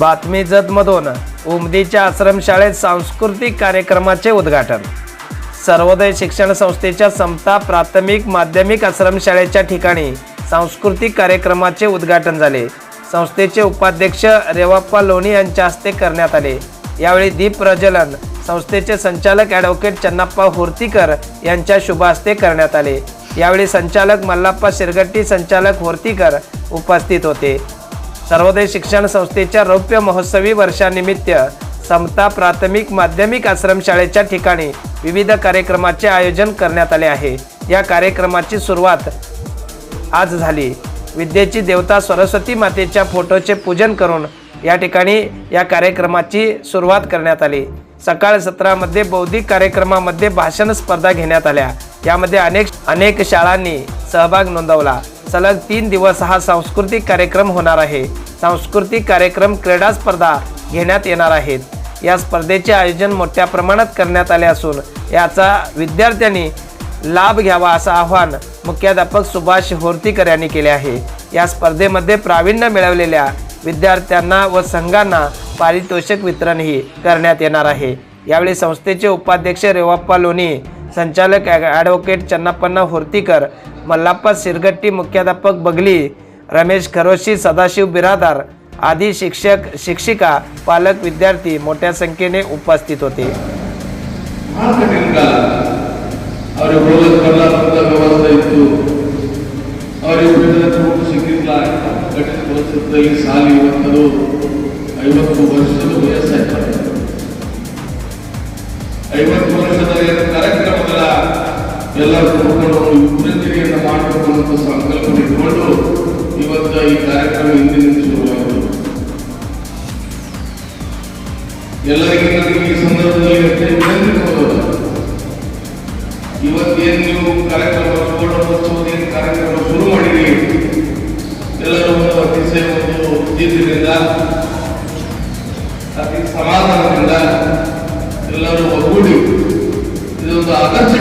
बातमी जतमधून उमदीच्या आश्रमशाळेत सांस्कृतिक कार्यक्रमाचे उद्घाटन. सर्वोदय शिक्षण संस्थेच्या समता प्राथमिक माध्यमिक आश्रमशाळेच्या ठिकाणी सांस्कृतिक कार्यक्रमाचे उद्घाटन झाले. संस्थेचे उपाध्यक्ष रेवाप्पा लोणी यांच्या हस्ते करण्यात आले. यावेळी दीप प्रज्वलन संस्थेचे संचालक ॲडव्होकेट चन्नाप्पा होर्तीकर यांच्या शुभ हस्ते करण्यात आले. यावेळी संचालक मल्लाप्पा शिरगट्टी संचालक होर्तीकर उपस्थित होते. सर्वोदय शिक्षण संस्थेच्या रौप्य महोत्सवी वर्षानिमित्त समता प्राथमिक माध्यमिक आश्रमशाळेच्या ठिकाणी विविध कार्यक्रमाचे आयोजन करण्यात आले आहे. या कार्यक्रमाची सुरुवात आज झाली. विद्येची देवता सरस्वती मातेच्या फोटोचे पूजन करून या ठिकाणी या कार्यक्रमाची सुरुवात करण्यात आली. सकाळ सत्रामध्ये बौद्धिक कार्यक्रमामध्ये भाषण स्पर्धा घेण्यात आल्या. यामध्ये अनेक अनेक शाळांनी सहभाग नोंदवला. सलग तीन दिवस हा सांस्कृतिक कार्यक्रम होणार आहे. सांस्कृतिक कार्यक्रम क्रीडा स्पर्धा घेण्यात येणार आहेत. या स्पर्धेचे आयोजन मोठ्या प्रमाणात करण्यात आले असून याचा विद्यार्थ्यांनी लाभ घ्यावा असं आवाहन मुख्याध्यापक सुभाष होर्तीकर यांनी केले आहे. या स्पर्धेमध्ये प्रावीण्य मिळवलेल्या विद्यार्थ्यांना व संघांना पारितोषिक वितरणही करण्यात येणार आहे. यावेळी संस्थेचे उपाध्यक्ष रेवाप्पा लोणी संचालक ॲ- ॲडव्होकेट चन्नाप्पन्ना होर्तीकर मल्लाप्पा सिरगट्टी मुख्याध्यापक बगली रमेश खरोशी सदाशिव बिरादार आदी शिक्षक शिक्षिका पालक विद्यार्थी मोठ्या संख्येने उपस्थित होते ಬಹಳ ಕಠಿಣ ಕಾಲ ಐವತ್ತು ವರ್ಷದ ಕಾರ್ಯಕ್ರಮಗಳ ಎಲ್ಲರೂ ವಿವೃದ್ಧಿಯನ್ನು ಮಾಡಬೇಕು ಅಂತ ಸಂಕಲ್ಪ ಇಟ್ಕೊಂಡು ಇವತ್ತು ಈ ಕಾರ್ಯಕ್ರಮ ಹಿಂದಿನಿಂದ ಶುರುವಾಯಿತು ಎಲ್ಲರಿಗೂ ಈ ಸಂದರ್ಭದಲ್ಲಿ ಇವತ್ತೇನು ನೀವು ಕಾರ್ಯಕ್ರಮ ಸುವರ್ಣೋತ್ಸವದ ಏನು ಕಾರ್ಯಕ್ರಮ ಶುರು ಮಾಡಿದ್ದೀರಿ ಎಲ್ಲರೂ ಒಂದು ಅತಿಶಯ ಒಂದು ಪ್ರೀತಿಯಿಂದ ಅತಿ ಸಮಾಧಾನದಿಂದ ಎಲ್ಲರೂ ಒಗ್ಗೂಡಿ ಇದೊಂದು ಆದರ್ಶ